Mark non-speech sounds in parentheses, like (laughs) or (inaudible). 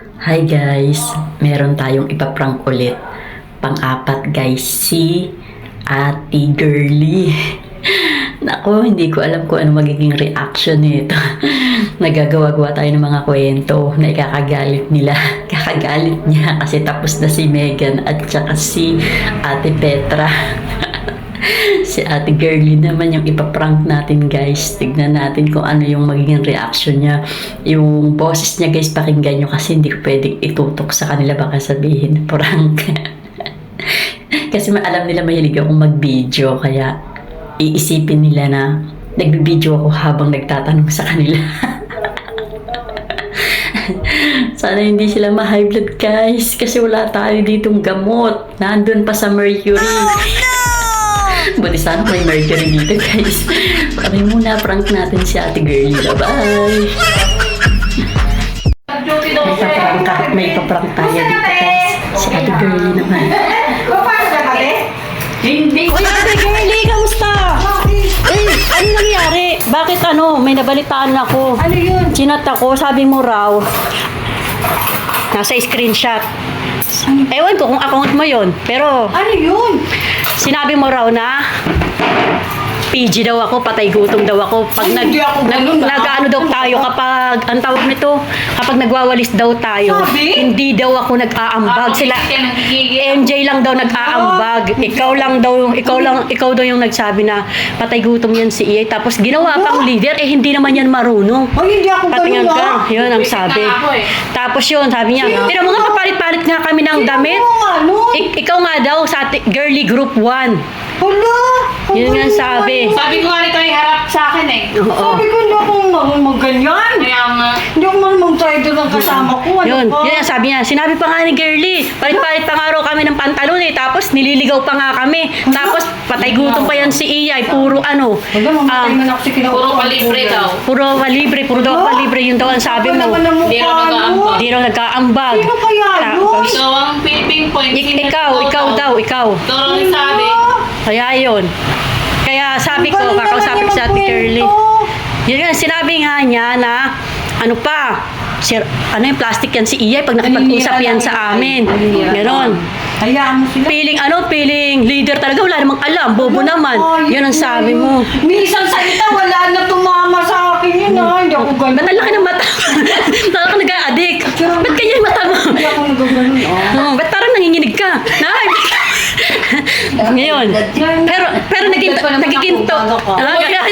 Hi guys, meron tayong ipaprank ulit. Pang-apat guys, si Ate Girly. (laughs) Nako, hindi ko alam kung ano magiging reaction nito. (laughs) Nagagawa-gawa tayo ng mga kwento na ikakagalit nila. (laughs) Kakagalit niya kasi tapos na si Megan at saka si Ate Petra. (laughs) si Ate Girly naman yung ipaprank natin guys. Tignan natin kung ano yung magiging reaction niya. Yung boses niya guys, pakinggan nyo kasi hindi ko pwedeng itutok sa kanila baka sabihin (laughs) prank. kasi alam nila mahilig akong mag-video kaya iisipin nila na nagbibideo ako habang nagtatanong sa kanila. (laughs) Sana hindi sila ma-high blood guys kasi wala tayo ditong gamot. Nandun pa sa Mercury. Buti sana may Mercury dito guys. Kami muna prank natin si ate girlie. Bye-bye! May paprank, ka- may paprank tayo dito guys. Si ate girlie naman. Hindi! Uy, Ate Girlie, kamusta? Uy, ano nangyari? Bakit ano, may nabalitaan ako. Ano yun? Chinat ako, sabi mo raw, nasa screenshot. Ewan ko kung account mo yon pero Ano yun? Sinabi mo raw na PG daw ako, patay gutom daw ako. Pag Ay, nag, hindi ako nag, ganun, ah. nag-ano daw tayo kapag, ang tawag nito, kapag nagwawalis daw tayo, Sabi? hindi daw ako nag-aambag. Sila, MJ lang daw nag-aambag. Ikaw lang daw, ikaw lang, ikaw daw yung nagsabi na patay gutom yan si Iyay. Tapos ginawa pang leader, eh hindi naman yan marunong. Ay, hindi ako Patingin ganun ka, ah. yun ang sabi. Tapos yun, sabi niya, tira mo nga, papalit-palit nga kami ng damit. Ano? Ik- ikaw nga daw sa ati- girly group 1. Hala! ang Yun nga sabi. Sabi ko nga nito ay harap sa akin eh. Oo. Sabi ko, hindi ako marunong magganyan. Kaya nga, Hindi ako marunong mag-idol ng kasama ko. Ano Yun, pa? yun ang sabi niya. Sinabi pa nga ni Girly, palit-palit pa nga raw kami ng pantalon eh. Tapos nililigaw pa nga kami. Tapos patay gutom pa yan si Iyay. Puro ano. Kinausap. puro palibre daw. puro palibre, puro daw palibre. Yun daw ang sabi mo. Hindi raw nag-aambag. Hindi raw nagkaambag. Sino kaya yun? Ikaw ang Philippine point. Ik- ikaw, ikaw daw, ikaw. Ikaw ang nagsabi. Kaya yun. Kaya sabi ko, kakausapin si yung Ate. Curly. Yun nga, sinabi nga niya na, ano pa, sir, ano yung plastic yan si Iyay pag nakipag-usap yan sa amin. Ganon. Hayaan mo sila. Feeling ano, feeling leader talaga, wala namang alam, bobo naman. Yun ang sabi mo. Minsan salita, wala na tumama sa akin yun ah. Hindi ako ganun. Ba't ang laki ng mata? (laughs) Ba't ka nag-addict? Ba't kanya yung mata mo? Hindi ako nagaganon ah. Oh, ba't parang nanginginig ka? Nay! (laughs) Ngayon. Pero, pero naging, nagiginto. Ah, kaya-